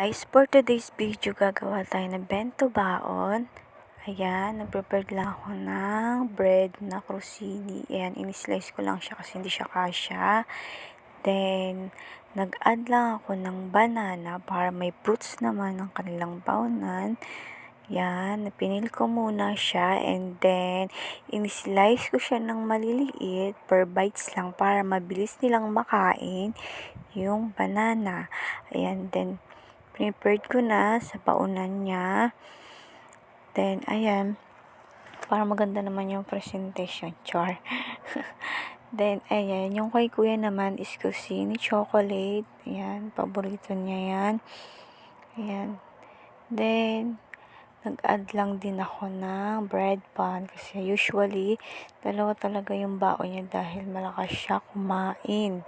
Guys, for today's video, gagawa tayo ng bento baon. Ayan, nag-prepare lang ako ng bread na crostini. Ayan, in-slice ko lang siya kasi hindi siya kasya. Then, nag-add lang ako ng banana para may fruits naman ng kanilang baonan. Yan, pinil ko muna siya and then in-slice ko siya ng maliliit per bites lang para mabilis nilang makain yung banana. Ayan, then prepared ko na sa paunan niya. Then, ayan, para maganda naman yung presentation, char. Then, ayan, yung kay kuya naman is kusini chocolate. Ayan, paborito niya yan. Ayan. Then, nag-add lang din ako ng bread pan kasi usually, dalawa talaga yung baon niya dahil malakas siya kumain.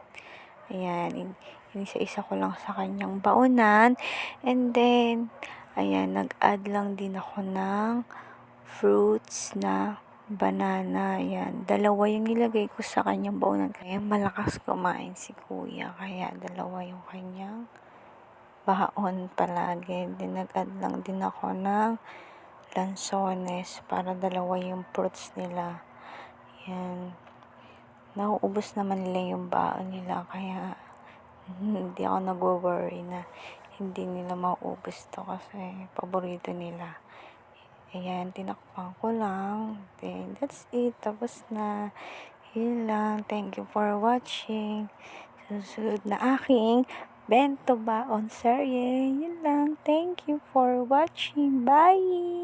Ayan, inisa-isa ko lang sa kanyang baonan. And then, ayan, nag-add lang din ako ng fruits na banana. Ayan, dalawa yung nilagay ko sa kanyang baonan. Kaya malakas kumain si kuya. Kaya dalawa yung kanyang baon palagi. Then, nag-add lang din ako ng lansones para dalawa yung fruits nila. Ayan. Nauubos naman nila yung baon nila. Kaya, hindi ako nag-worry na hindi nila mauubos to kasi paborito nila. Ayan, tinakpan ko lang. Then, that's it. Tapos na. Yun lang. Thank you for watching. Susunod na aking bento ba on serye. Yun lang. Thank you for watching. Bye!